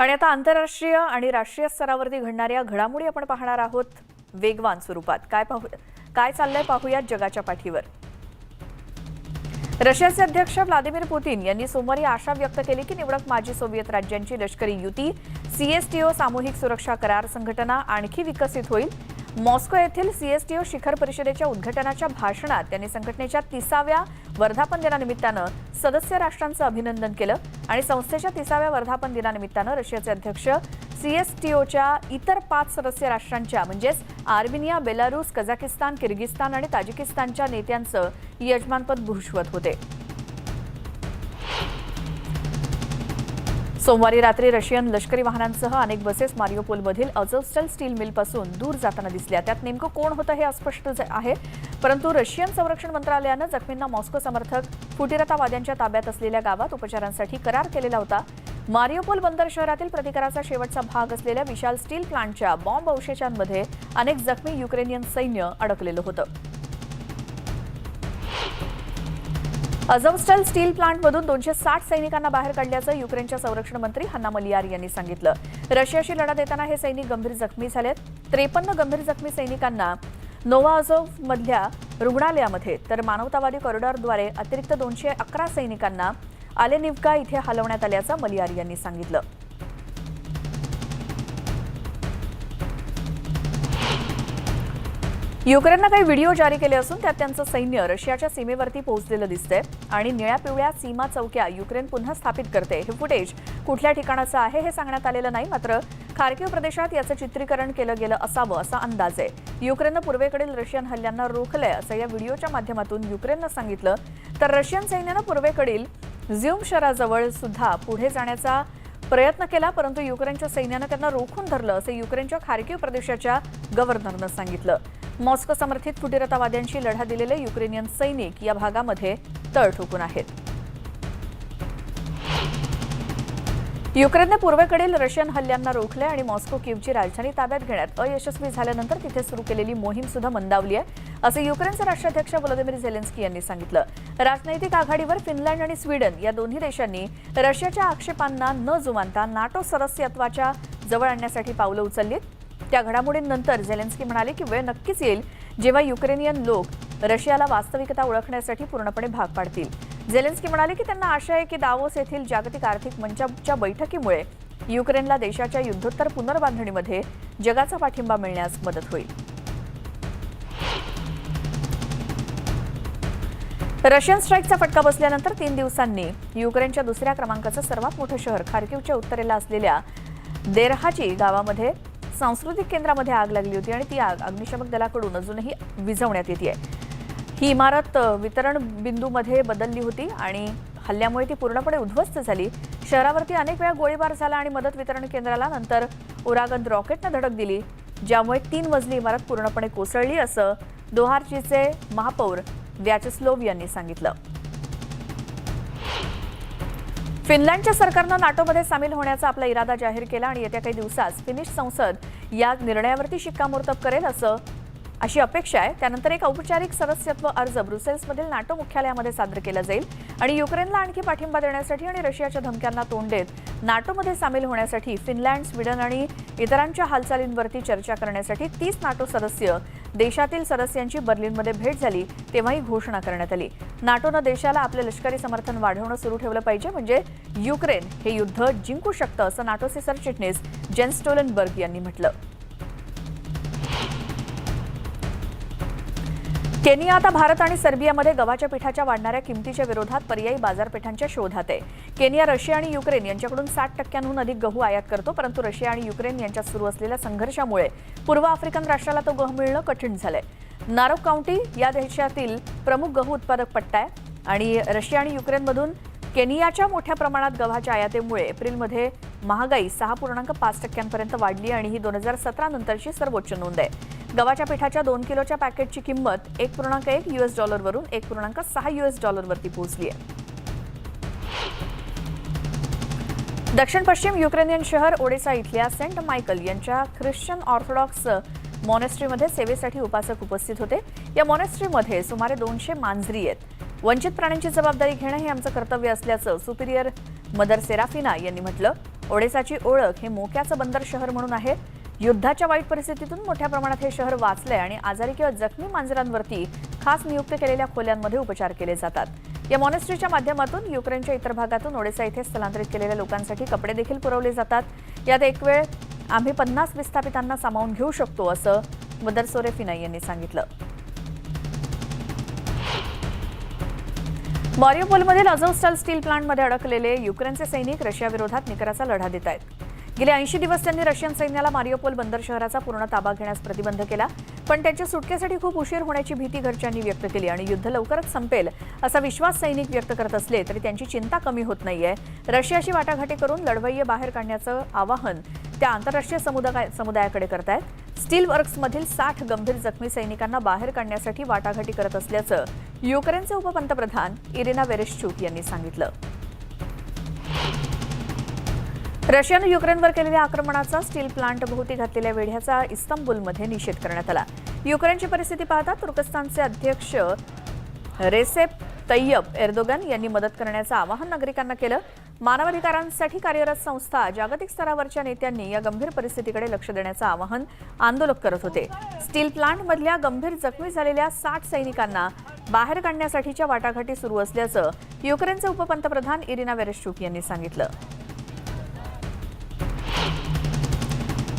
आणि आता आंतरराष्ट्रीय आणि राष्ट्रीय स्तरावरती घडणाऱ्या घडामोडी आपण पाहणार आहोत. वेगवान स्वरूपात. काय पाहू काय चाललंय पाहूयात जगाच्या पाठीवर. रशियाचे अध्यक्ष व्लादिमीर पुतीन यांनी सोमवारी आशा व्यक्त केली की निवडक माजी सोव्हिएत राज्यांची लष्करी युती सीएसटीओ सामूहिक सुरक्षा करार संघटना आणखी विकसित होईल मॉस्को येथील सीएसटीओ शिखर परिषदेच्या उद्घाटनाच्या भाषणात त्यांनी संघटनेच्या तिसाव्या वर्धापन दिनानिमित्तानं सदस्य राष्ट्रांचं अभिनंदन केलं आणि संस्थेच्या तिसाव्या वर्धापन दिनानिमित्तानं रशियाचे अध्यक्ष सीएसटीओच्या इतर पाच सदस्य राष्ट्रांच्या म्हणजेच आर्मेनिया बेलारूस कझाकिस्तान किर्गिस्तान आणि ताजिकिस्तानच्या नेत्यांचं यजमानपद भूषवत होते. सोमवारी रात्री रशियन लष्करी वाहनांसह अनेक बसेस मारिओपोलमधील अझोस्टल स्टील मिलपासून दूर जाताना दिसल्या. त्यात नेमकं कोण होतं हे अस्पष्ट आहे. परंतु रशियन संरक्षण मंत्रालयानं जखमींना मॉस्को समर्थक फुटीरतावाद्यांच्या ताब्यात असलेल्या गावात उपचारांसाठी करार केलेला होता. मारिओपोल बंदर शहरातील प्रतिकाराचा शेवटचा भाग असलेल्या विशाल स्टील प्लांटच्या बॉम्ब अवशेषांमध्ये अनेक जखमी युक्रेनियन सैन्य अडकलेलं होतं. अझमस्टल स्टील प्लांटमधून दोनशे साठ सैनिकांना बाहेर काढल्याचं युक्रेनच्या संरक्षण मंत्री हन्ना मलियार यांनी सांगितलं. रशियाशी लढा देताना हे सैनिक गंभीर जखमी झालेत. त्रेपन्न गंभीर जखमी सैनिकांना नोवा मधल्या रुग्णालयामध्ये तर मानवतावादी कॉरिडॉरद्वारे अतिरिक्त दोनशे अकरा सैनिकांना आलेनिवका इथे हलवण्यात आल्याचं मलियार यांनी सांगितलं. युक्रेननं काही व्हिडिओ जारी केले असून त्यात त्यांचं सैन्य रशियाच्या सीमेवरती पोहोचलेलं दिसतंय आणि निळ्या पिवळ्या सीमा चौक्या युक्रेन पुन्हा स्थापित करते. हे फुटेज कुठल्या ठिकाणाचं आहे हे सांगण्यात आलेलं नाही मात्र खार्किव प्रदेशात याचं चित्रीकरण केलं गेलं असावं असा अंदाज आहे. युक्रेननं पूर्वेकडील रशियन हल्ल्यांना रोखलंय असं या व्हिडिओच्या माध्यमातून युक्रेननं सांगितलं. तर रशियन सैन्यानं पूर्वेकडील झ्युम शहराजवळ सुद्धा पुढे जाण्याचा प्रयत्न केला परंतु युक्रेनच्या सैन्यानं त्यांना रोखून धरलं असं युक्रेनच्या खार्किव प्रदेशाच्या गव्हर्नरनं सांगितलं. मॉस्को समर्थित फुटीरतावाद्यांशी लढा दिलेले युक्रेनियन सैनिक या भागामध्ये तळ ठोकून आहेत. युक्रेनने पूर्वेकडील रशियन हल्ल्यांना रोखले आणि मॉस्को किवची राजधानी ताब्यात घेण्यात अयशस्वी झाल्यानंतर तिथे सुरू केलेली मोहीम सुद्धा मंदावली आहे असं युक्रेनचे राष्ट्राध्यक्ष व्लादिमीर झेलेन्स्की यांनी सांगितलं. राजनैतिक आघाडीवर फिनलँड आणि स्वीडन या दोन्ही देशांनी रशियाच्या आक्षेपांना न जुमानता नाटो सदस्यत्वाच्या जवळ आणण्यासाठी पावलं उचललीत. त्या घडामोडींनंतर झेलेन्स्की म्हणाले की वेळ नक्कीच येईल जेव्हा युक्रेनियन लोक रशियाला वास्तविकता ओळखण्यासाठी पूर्णपणे भाग पाडतील. झेलेन्स्की म्हणाले की त्यांना आशा आहे की दावोस येथील जागतिक आर्थिक मंचाच्या बैठकीमुळे युक्रेनला देशाच्या युद्धोत्तर पुनर्बांधणीमध्ये जगाचा पाठिंबा मिळण्यास मदत होईल. रशियन स्ट्राईकचा फटका बसल्यानंतर तीन दिवसांनी युक्रेनच्या दुसऱ्या क्रमांकाचं सर्वात मोठं शहर खार्किवच्या उत्तरेला असलेल्या देरहाची गावामध्ये सांस्कृतिक केंद्रामध्ये आग लागली होती आणि ती आग अग्निशमक दलाकडून अजूनही विझवण्यात येते ही इमारत वितरण बिंदूमध्ये बदलली होती आणि हल्ल्यामुळे ती पूर्णपणे उद्ध्वस्त झाली. शहरावरती अनेक वेळा गोळीबार झाला आणि मदत वितरण केंद्राला नंतर उरागंद रॉकेटनं धडक दिली ज्यामुळे तीन मजली इमारत पूर्णपणे कोसळली असं दोहारचीचे महापौर व्याचस्लोव यांनी सांगितलं. फिनलँडच्या सरकारनं नाटोमध्ये सामील होण्याचा आपला इरादा जाहीर केला आणि येत्या काही दिवसात फिनिश संसद या निर्णयावरती शिक्कामोर्तब करेल असं अशी अपेक्षा आहे. त्यानंतर एक औपचारिक सदस्यत्व अर्ज ब्रुसेल्समधील नाटो मुख्यालयामध्ये सादर केला जाईल आणि युक्रेनला आणखी पाठिंबा देण्यासाठी आणि रशियाच्या धमक्यांना तोंड देत नाटोमध्ये सामील होण्यासाठी फिनलँड स्वीडन आणि इतरांच्या हालचालींवरती चर्चा करण्यासाठी तीस नाटो सदस्य देशातील सदस्यांची बर्लिनमध्ये भेट झाली तेव्हा ही घोषणा करण्यात आली. नाटोनं देशाला आपले लष्करी समर्थन वाढवणं सुरू ठेवलं पाहिजे म्हणजे युक्रेन हे युद्ध जिंकू शकतं असं नाटोचे सरचिटणीस जेन स्टोलनबर्ग यांनी म्हटलं. केनिया आता भारत आणि सर्बियामध्ये गव्हाच्या पिठाच्या वाढणाऱ्या किमतीच्या विरोधात पर्यायी बाजारपेठांच्या शोधात आहे. केनिया रशिया आणि युक्रेन यांच्याकडून साठ टक्क्यांहून अधिक गहू आयात करतो परंतु रशिया आणि युक्रेन यांच्यात सुरू असलेल्या संघर्षामुळे पूर्व आफ्रिकन राष्ट्राला तो गहू मिळणं कठीण झालंय. नारोक काउंटी या देशातील प्रमुख गहू उत्पादक पट्टा आहे आणि रशिया आणि युक्रेनमधून केनियाच्या मोठ्या प्रमाणात गव्हाच्या आयातीमुळे एप्रिलमध्ये महागाई सहा पूर्णांक पाच टक्क्यांपर्यंत वाढली आणि ही दोन हजार सतरा नंतरची सर्वोच्च नोंद आहे. गव्हाच्या पिठाच्या दोन किलोच्या पॅकेटची किंमत एक पूर्णांक एक युएस डॉलरवरून एक पूर्णांक सहा युएस डॉलरवरती पोहोचली आहे. दक्षिण पश्चिम युक्रेनियन शहर ओडेसा इथल्या सेंट मायकल यांच्या ख्रिश्चन ऑर्थोडॉक्स मॉनेस्ट्रीमध्ये सेवेसाठी उपासक उपस्थित होते. या मॉनेस्ट्रीमध्ये सुमारे दोनशे मांजरी आहेत. वंचित प्राण्यांची जबाबदारी घेणं हे आमचं कर्तव्य असल्याचं सुपिरियर मदर सेराफिना यांनी म्हटलं. ओडेसाची ओळख हे मोक्याचं बंदर शहर म्हणून आहे. युद्धाच्या वाईट परिस्थितीतून मोठ्या प्रमाणात हे शहर वाचलंय आणि आजारी किंवा जखमी मांजरांवरती खास नियुक्त केलेल्या खोल्यांमध्ये उपचार केले जातात. या मॉनेस्ट्रीच्या माध्यमातून युक्रेनच्या इतर भागातून ओडेसा इथे स्थलांतरित केलेल्या लोकांसाठी कपडे देखील पुरवले जातात. यात एक वेळ आम्ही पन्नास विस्थापितांना सामावून घेऊ शकतो असं मदर सोरेफिनाई यांनी सांगितलं. मॉरिओपोलमधील अझोस्टल स्टील प्लांटमध्ये अडकलेले युक्रेनचे सैनिक रशियाविरोधात निकराचा लढा देत आहेत. गेले ऐंशी दिवस त्यांनी रशियन सैन्याला मारिओपोल बंदर शहराचा पूर्ण ताबा घेण्यास प्रतिबंध केला पण त्यांच्या सुटकेसाठी खूप उशीर होण्याची भीती घरच्यांनी व्यक्त केली आणि युद्ध लवकरच संपेल असा विश्वास सैनिक व्यक्त करत असले तरी त्यांची चिंता कमी होत नाहीये. रशियाशी वाटाघाटी करून लढवय्ये बाहेर काढण्याचं आवाहन त्या आंतरराष्ट्रीय समुदाय समुदायाकडे करतायत. स्टील वर्क्समधील साठ गंभीर जखमी सैनिकांना बाहेर काढण्यासाठी वाटाघाटी करत असल्याचं युक्रेनचे उपपंतप्रधान इरिना वेरेश्चूक यांनी सांगितलं. रशियानं युक्रेनवर केलेल्या आक्रमणाचा स्टील प्लांट भोवती घातलेल्या वेढ्याचा इस्तांबुलमध्ये निषेध करण्यात आला. युक्रेनची परिस्थिती पाहता तुर्कस्तानचे अध्यक्ष रेसेप तय्यब एर्दोगन यांनी मदत करण्याचं आवाहन नागरिकांना केलं. मानवाधिकारांसाठी कार्यरत संस्था जागतिक स्तरावरच्या नेत्यांनी या गंभीर परिस्थितीकडे लक्ष देण्याचं आवाहन आंदोलक करत होते. स्टील प्लांटमधल्या गंभीर जखमी झालेल्या साठ सैनिकांना बाहेर काढण्यासाठीच्या वाटाघाटी सुरू असल्याचं युक्रेनचे उपपंतप्रधान इरिना वेरेश्चूक यांनी सांगितलं.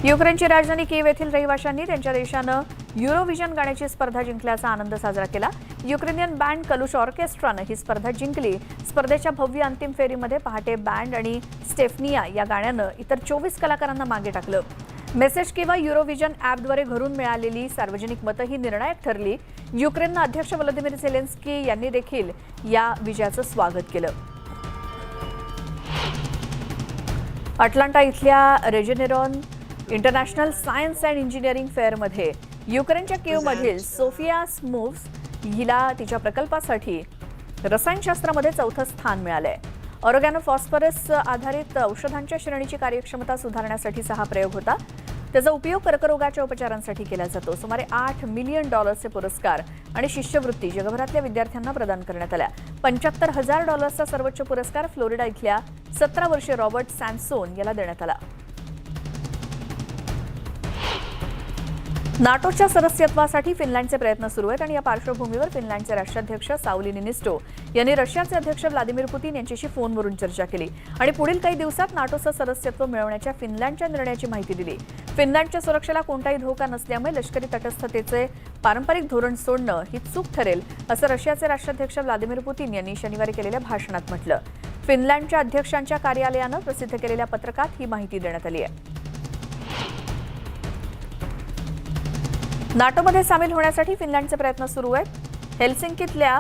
युक्रेनची राजधानी किव येथील रहिवाशांनी त्यांच्या देशानं युरोव्हिजन गाण्याची स्पर्धा जिंकल्याचा आनंद साजरा केला. युक्रेनियन बँड कलुश ऑर्केस्ट्रानं ही स्पर्धा जिंकली. स्पर्धेच्या भव्य अंतिम फेरीमध्ये पहाटे बँड आणि स्टेफनिया या गाण्यानं इतर चोवीस कलाकारांना मागे टाकलं. मेसेज किंवा युरोव्हिजन ॲपद्वारे घरून मिळालेली सार्वजनिक मतं ही निर्णायक ठरली. युक्रेननं अध्यक्ष व्लादिमीर झेलेन्स्की यांनी देखील या विजयाचं स्वागत केलं. अटलांटा इथल्या Regeneron International Science and Engineering फेअरमध्ये युक्रेनच्या केवमधील सोफिया स्मूव्स हिला तिच्या प्रकल्पासाठी रसायनशास्त्रामध्ये चौथं स्थान मिळालंय. ऑरोगॅनो फॉस्फरस आधारित औषधांच्या श्रेणीची कार्यक्षमता सुधारण्यासाठीचा हा प्रयोग होता. त्याचा उपयोग कर्करोगाच्या उपचारांसाठी केला जातो. सुमारे आठ मिलियन डॉलर्सचे पुरस्कार आणि शिष्यवृत्ती जगभरातल्या विद्यार्थ्यांना प्रदान करण्यात आल्या. पंच्याहत्तर हजार डॉलर्सचा सर्वोच्च पुरस्कार फ्लोरिडा इथल्या सतरा वर्षीय रॉबर्ट सॅमसोन याला देण्यात आला. नाटोच्या सदस्यत्वासाठी फिनलँडचे प्रयत्न सुरू आहेत आणि या पार्श्वभूमीवर फिनलँडचे राष्ट्राध्यक्ष सावली निनिस्टो यांनी रशियाचे अध्यक्ष व्लादिमीर पुतीन यांच्याशी फोनवरून चर्चा केली आणि पुढील काही दिवसात नाटोचं सदस्यत्व मिळवण्याच्या फिनलँडच्या निर्णयाची माहिती दिली. फिनलँडच्या सुरक्षेला कोणताही धोका नसल्यामुळे लष्करी तटस्थतेचे पारंपरिक धोरण सोडणं ही चूक ठरेल असं रशियाचे राष्ट्राध्यक्ष व्लादिमीर पुतीन यांनी शनिवारी केलेल्या भाषणात म्हटलं. फिनलँडच्या अध्यक्षांच्या कार्यालयानं प्रसिद्ध केलेल्या पत्रकात ही माहिती देण्यात आली आहे. नाटोमध्ये सामील होण्यासाठी फिनलँडचे प्रयत्न सुरू आहेत. हेल्सिंकीतल्या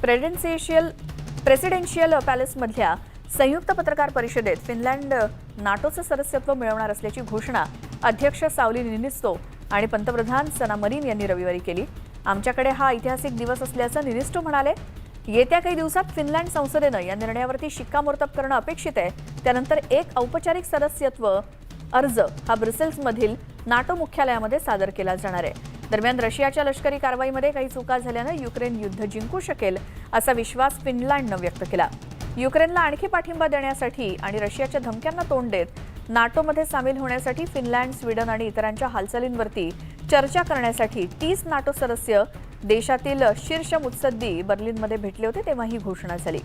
प्रेसिडेन्शियल प्रेसिडेन्शियल पॅलेसमधल्या संयुक्त पत्रकार परिषदेत फिनलँड नाटोचं सदस्यत्व मिळवणार असल्याची घोषणा अध्यक्ष सावली निनिस्तो आणि पंतप्रधान सना मरीन यांनी रविवारी केली. आमच्याकडे हा ऐतिहासिक दिवस असल्याचं निनिस्टो म्हणाले. येत्या काही दिवसात फिनलँड संसदेनं या निर्णयावरती शिक्कामोर्तब करणं अपेक्षित आहे. त्यानंतर एक औपचारिक सदस्यत्व अर्ज हा ब्रुसेल्समधील नाटो मुख्यालयामध्ये सादर केला जाणार आहे. दरम्यान रशियाच्या लष्करी कारवाईमध्ये काही चुका झाल्यानं युक्रेन युद्ध जिंकू शकेल असा विश्वास फिनलँडनं व्यक्त केला. युक्रेनला आणखी पाठिंबा देण्यासाठी आणि रशियाच्या धमक्यांना तोंड देत नाटोमध्ये सामील होण्यासाठी फिनलँड स्वीडन आणि इतरांच्या हालचालींवरती चर्चा करण्यासाठी तीस नाटो सदस्य देशातील शीर्ष मुत्सद्दी बर्लिनमध्ये भेटले होते तेव्हा ही घोषणा झाली.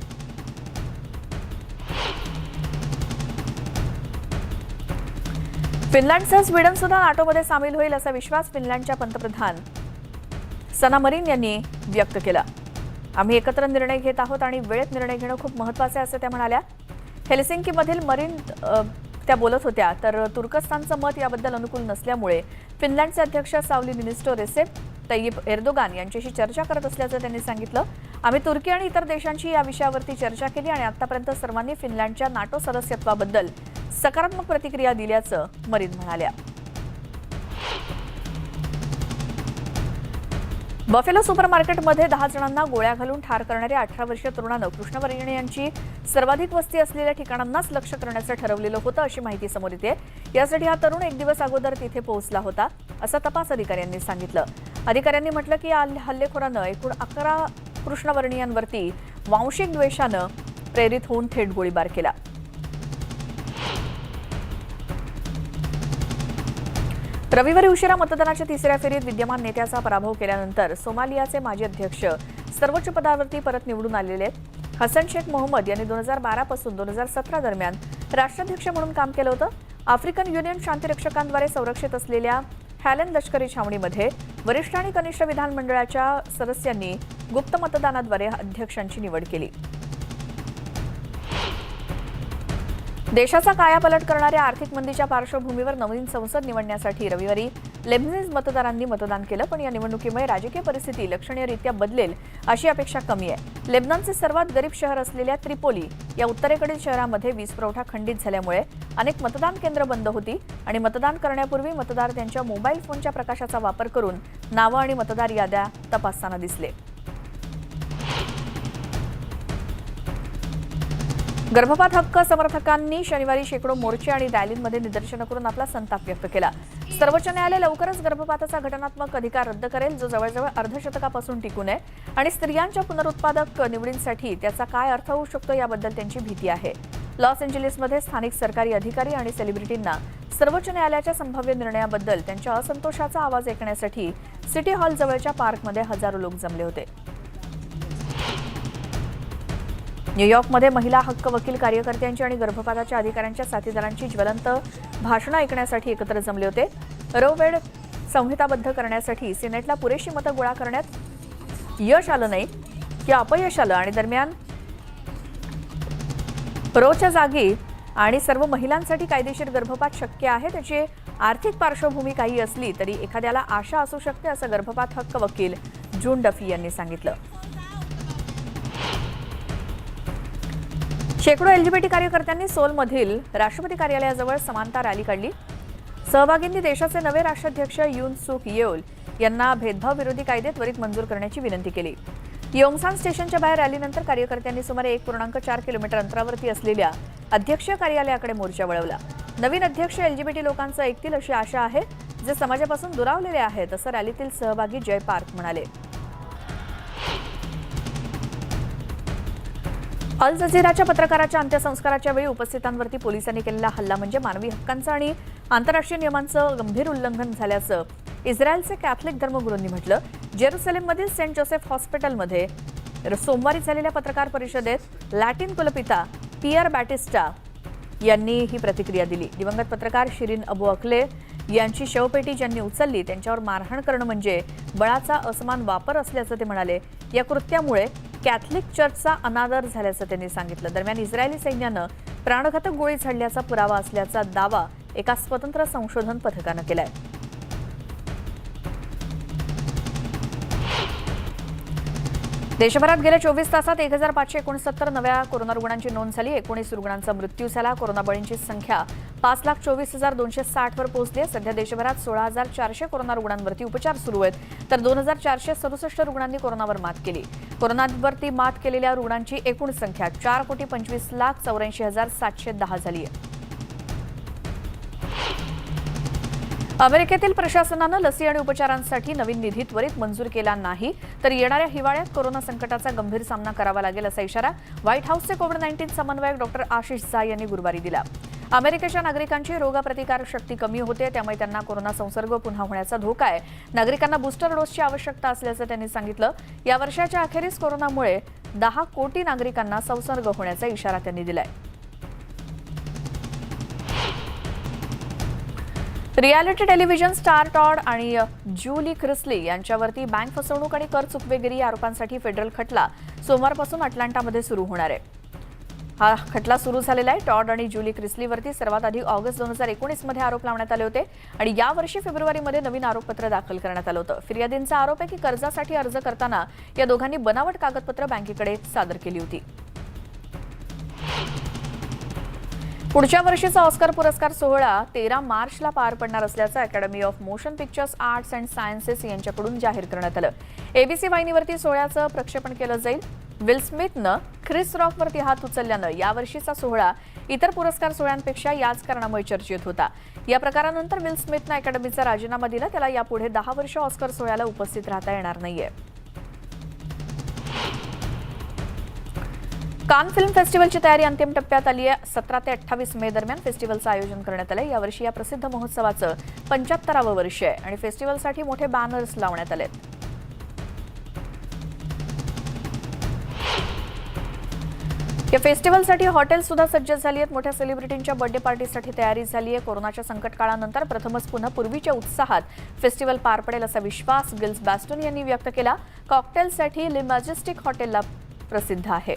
फिनलँडसह स्वीडन सुद्धा नाटोमध्ये सामील होईल असा विश्वास फिनलँडच्या पंतप्रधान सना मरीन यांनी व्यक्त केला. आम्ही एकत्र निर्णय घेत आहोत आणि वेळेत निर्णय घेणं खूप महत्वाचं आहे असं त्या म्हणाल्या. हेलसिंकीमधील मरीन त्या बोलत होत्या तर तुर्कस्तानचं मत याबद्दल अनुकूल नसल्यामुळे फिनलँडचे अध्यक्ष सावली निनिस्टो रेसेप तय्यब एर्दोगान यांच्याशी चर्चा करत असल्याचं त्यांनी सांगितलं. आम्ही तुर्की आणि इतर देशांशी या विषयावरती चर्चा केली आणि आतापर्यंत सर्वांनी फिनलँडच्या नाटो सदस्यत्वाबद्दल सकारात्मक प्रतिक्रिया दिल्याचं मरीन म्हणाल्या. बफेलो सुपरमार्केटमध्ये दहा जणांना गोळ्या घालून ठार करणाऱ्या अठरा वर्षीय तरुणानं कृष्णवर्णिय यांची सर्वाधिक वस्ती असलेल्या ठिकाणांनाच लक्ष करण्याचं ठरवलेलं होतं अशी माहिती समोर येते. यासाठी हा तरुण एक दिवस अगोदर तिथे पोहोचला होता असं तपास अधिकाऱ्यांनी सांगितलं. अधिकाऱ्यांनी म्हटलं की या हल्लेखोरानं एकूण अकरा कृष्णवर्णियांवरती वांशिक द्वेषानं प्रेरित होऊन थेट गोळीबार केला. रविवारी उशिरा मतदानाच्या तिसऱ्या फेरीत विद्यमान नेत्याचा पराभव केल्यानंतर सोमालियाचे माजी अध्यक्ष सर्वोच्च पदावरती परत निवडून आलेले हसन शेख मोहम्मद यांनी दोन हजार बारा पासून दोन हजार सतरा दरम्यान राष्ट्राध्यक्ष म्हणून काम केलं होतं. आफ्रिकन युनियन शांतिरक्षकांद्वारे संरक्षित असलेल्या हॅलन लष्करी छावणीमध्ये वरिष्ठ आणि कनिष्ठ विधानमंडळाच्या सदस्यांनी गुप्त मतदानाद्वारे अध्यक्षांची निवड केली. देशाचा कायापालट करणाऱ्या आर्थिक मंदीच्या पार्श्वभूमीवर नवीन संसद निवडण्यासाठी रविवारी लेबनिज मतदारांनी मतदान केलं पण या निवडणुकीमुळे राजकीय परिस्थिती लक्षणीयरित्या बदलेल अशी अपेक्षा कमी आहे. लेबनॉनचे सर्वात गरीब शहर असलेल्या त्रिपोली या उत्तरेकडील शहरामध्ये वीज पुरवठा खंडित झाल्यामुळे अनेक मतदान केंद्र बंद होती आणि मतदान करण्यापूर्वी मतदार त्यांच्या मोबाईल फोनच्या प्रकाशाचा वापर करून नावं आणि मतदार याद्या तपासताना दिसले. गर्भपात हक्क समर्थकांनी शनिवारी शेकडो मोर्चे आणि रॅलींमध्ये निदर्शनं करून आपला संताप व्यक्त केला. सर्वोच्च न्यायालय लवकरच गर्भपाताचा घटनात्मक अधिकार रद्द करेल जो जवळजवळ अर्धशतकापासून टिकून आहे. आणि स्त्रियांच्या पुनरुत्पादक निवडींसाठी त्याचा काय अर्थ होऊ शकतो याबद्दल त्यांची भीती आहे. लॉस एंजलिसमध्ये स्थानिक सरकारी अधिकारी आणि सेलिब्रिटींना सर्वोच्च न्यायालयाच्या संभाव्य निर्णयाबद्दल त्यांच्या असंतोषाचा आवाज ऐकण्यासाठी सिटी हॉल जवळच्या पार्कमध्ये हजारो लोक जमले होते. न्यूयॉर्कमध्ये महिला हक्क वकील कार्यकर्त्यांची आणि गर्भपाताच्या अधिकाऱ्यांच्या साथीदारांची ज्वलंत भाषणं ऐकण्यासाठी एकत्र जमले होते. रोवेड संहिताबद्ध करण्यासाठी सिनेटला पुरेशी मतं गोळा करण्यात यश आलं नाही की अपयश आलं आणि दरम्यान रोच्या जागी आणि सर्व महिलांसाठी कायदेशीर गर्भपात शक्य आहे त्याची आर्थिक पार्श्वभूमी काही असली तरी एखाद्याला आशा असू शकते असं गर्भपात हक्क वकील जून डफी यांनी सांगितलं. शेकडो एलजीबीटी कार्यकर्त्यांनी सोलमधील राष्ट्रपती कार्यालयाजवळ समानता रॅली काढली. सहभागींनी देशाचे नवे राष्ट्राध्यक्ष युन सुक येओल यांना भेदभाव विरोधी कायदे त्वरित मंजूर करण्याची विनंती केली. योंगसान स्टेशनच्या बाहेर रॅलीनंतर कार्यकर्त्यांनी सुमारे एक पूर्णांक चार किलोमीटर अंतरावरती असलेल्या अध्यक्षीय कार्यालयाकडे मोर्चा वळवला. नवीन अध्यक्ष एलजीबीटी लोकांचं ऐकतील अशी आशा आहे जे समाजापासून दुरावलेले आहेत असं रॅलीतील सहभागी जय पार्क म्हणाले. अल जझीराच्या पत्रकाराच्या अंत्यसंस्काराच्या वेळी उपस्थितांवरती पोलिसांनी केलेला हल्ला म्हणजे मानवी हक्कांचं आणि आंतरराष्ट्रीय नियमांचं गंभीर उल्लंघन झाल्याचं इस्रायलचे कॅथलिक धर्मगुरूंनी म्हटलं. जेरुसलेममधील सेंट जोसेफ हॉस्पिटलमध्ये सोमवारी झालेल्या पत्रकार परिषदेत लॅटिन कुलपिता पियर बॅटिस्टा यांनी ही प्रतिक्रिया दिली. दिवंगत पत्रकार शिरीन अबू अकले यांची शवपेटी ज्यांनी उचलली त्यांच्यावर मारहाण करणं म्हणजे बळाचा असमान वापर असल्याचं ते म्हणाले. या कृत्यामुळे कॅथलिक चर्चचा अनादर झाल्याचं त्यांनी सांगितलं. दरम्यान इस्रायली सैन्यानं प्राणघातक गोळी झाडल्याचा पुरावा असल्याचा दावा एका स्वतंत्र संशोधन पथकानं केलाय. देशभरात गेल्या चोवीस तासात एक हजार पाचशे एकोणसत्तर नव्या कोरोना रुग्णांची नोंद झाली. एकोणीस रुग्णांचा मृत्यू झाला. कोरोना बळींची संख्या पाच लाख चोवीस हजार दोनशे साठवर पोहोचली आहे. सध्या देशभरात सोळा हजार चारशे कोरोना रुग्णांवरती उपचार सुरू आहेत. तर दोन हजार चारशे सदुसष्ट रुग्णांनी कोरोनावर मात केली. कोरोनावरती मात केलेल्या रुग्णांची एकूण संख्या चार कोटी पंचवीस लाख चौऱ्याऐंशी हजार सातशे दहा झाली आहे. अमेरिकेतील प्रशासनानं लसी आणि उपचारांसाठी नवीन निधी त्वरित मंजूर केला नाही तर येणाऱ्या हिवाळ्यात कोरोना संकटाचा गंभीर सामना करावा लागेल असा इशारा व्हाईट हाऊसचे कोविड नाईन्टीन समन्वयक डॉक्टर आशिष झा यांनी गुरुवारी दिला. अमेरिकेच्या नागरिकांची रोगप्रतिकार शक्ती कमी होते त्यामुळे त्यांना कोरोना संसर्ग पुन्हा होण्याचा धोका आहे. नागरिकांना बूस्टर डोसची आवश्यकता असल्याचं त्यांनी सांगितलं. या वर्षाच्या अखेरीस कोरोनामुळे दहा कोटी नागरिकांना संसर्ग होण्याचा इशारा त्यांनी दिलाय. रियालिटी टेलिव्हिजन स्टार टॉड आणि ज्युली क्रिस्ली यांच्यावरती बँक फसवणूक आणि कर चुकवेगिरी आरोपांसाठी फेडरल खटला सोमवारपासून अटलांटामध्ये सुरू होणार आहे. हा खटला सुरू झालेला आहे. टॉड आणि ज्युली क्रिस्लीवरती सर्वात आधी ऑगस्ट दोन हजार एकोणीसमध्ये आरोप लावण्यात आले होते आणि यावर्षी फेब्रुवारीमध्ये नवीन आरोपपत्र दाखल करण्यात आलं होतं. फिर्यादींचा आरोप आहे की कर्जासाठी अर्ज करताना या दोघांनी बनावट कागदपत्र बँकेकडे सादर केली होती. पुढच्या वर्षीचा ऑस्कर पुरस्कार सोहळा तेरा मार्चला पार पडणार असल्याचं Academy of Motion Pictures Arts and Sciences यांच्याकडून जाहीर करण्यात आलं. एबीसी वाहिनीवरती सोहळ्याचं प्रक्षेपण केलं जाईल. विल स्मिथनं ख्रिस रॉकवरती हात उचलल्यानं यावर्षीचा सोहळा इतर पुरस्कार सोहळ्यांपेक्षा याच कारणामुळे चर्चेत होता. या प्रकारानंतर विल स्मिथनं अकॅडमीचा राजीनामा दिला. त्याला यापुढे दहा वर्ष ऑस्कर सोहळ्याला उपस्थित राहता येणार नाहीये. कान फिल्म फेस्टिवलची तयारी अंतिम टप्प्यात आली आहे. सतरा ते अठ्ठावीस मे दरम्यान फेस्टिवलचं आयोजन करण्यात आलंय. यावर्षी या प्रसिद्ध महोत्सवाचं पंच्याहत्तरावं वर्ष आहे आणि फेस्टिवलसाठी मोठे बॅनर्स लावण्यात आले या फेस्टिवलसाठी हॉटेल सुद्धा सज्ज झाली आहेत. मोठ्या सेलिब्रिटींच्या बर्थडे पार्टीसाठी तयारी झाली आहे. कोरोनाच्या संकट काळानंतर प्रथमच पुन्हा पूर्वीच्या उत्साहात फेस्टिवल पार पडेल असा विश्वास गिल्स बॅस्टन यांनी व्यक्त केला. कॉकटेलसाठी ले मॅजेस्टिक हॉटेलला प्रसिद्ध आहे.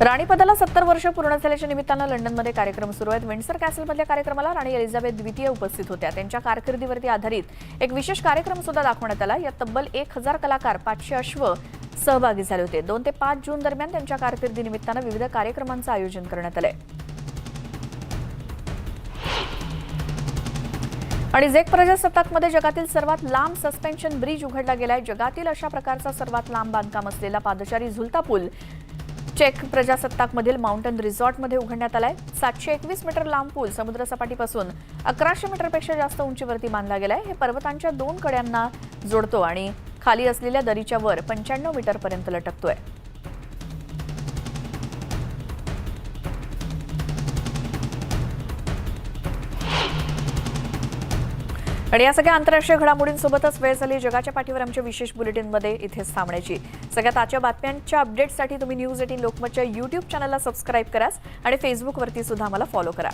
राणीपदाला सत्तर वर्ष पूर्ण झाल्याच्या निमित्तानं लंडनमध्ये कार्यक्रम सुरू आहेत. विंडसर कॅसलमधल्या कार्यक्रमाला राणी एलिझाबेथ द्वितीय उपस्थित होत्या. त्यांच्या कारकिर्दीवरती आधारित एक विशेष कार्यक्रम सुद्धा दाखवण्यात आला. यात तब्बल एक हजार कलाकार पाचशे अश्व सहभागी झाले होते. दोन ते पाच जून दरम्यान त्यांच्या कारकिर्दीनिमित्तानं विविध कार्यक्रमांचं आयोजन करण्यात आलंय. आणि झेक प्रजासत्ताकमध्ये जगातील सर्वात लांब सस्पेन्शन ब्रिज उघडला गेलाय. जगातील अशा प्रकारचा सर्वात लांब बांधकाम असलेला पादचारी झुलता पूल चेक प्रजासत्ताकमधील माउंटन रिसॉर्टमध्ये उघडण्यात आलाय. सातशे एकवीस मीटर लांब पूल समुद्रसपाटीपासून अकराशे मीटरपेक्षा जास्त उंचीवरती बांधला गेलाय. हे पर्वतांच्या दोन कड्यांना जोडतो आणि खाली असलेल्या दरीच्या वर पंच्याण्णव मीटरपर्यंत लटकतोय. आणि या सगळ्या आंतरराष्ट्रीय घडामोडींसोबतच वेळ झाली जगाच्या पाठीवर आमच्या विशेष बुलेटिनमध्ये इथेच थांबण्याची. सगळ्या ताज्या बातम्यांच्या अपडेट्ससाठी तुम्ही न्यूज एटीन लोकमतच्या युट्यूब चॅनलला सबस्क्राईब करा आणि फेसबुकवरती सुद्धा आम्हाला फॉलो करा.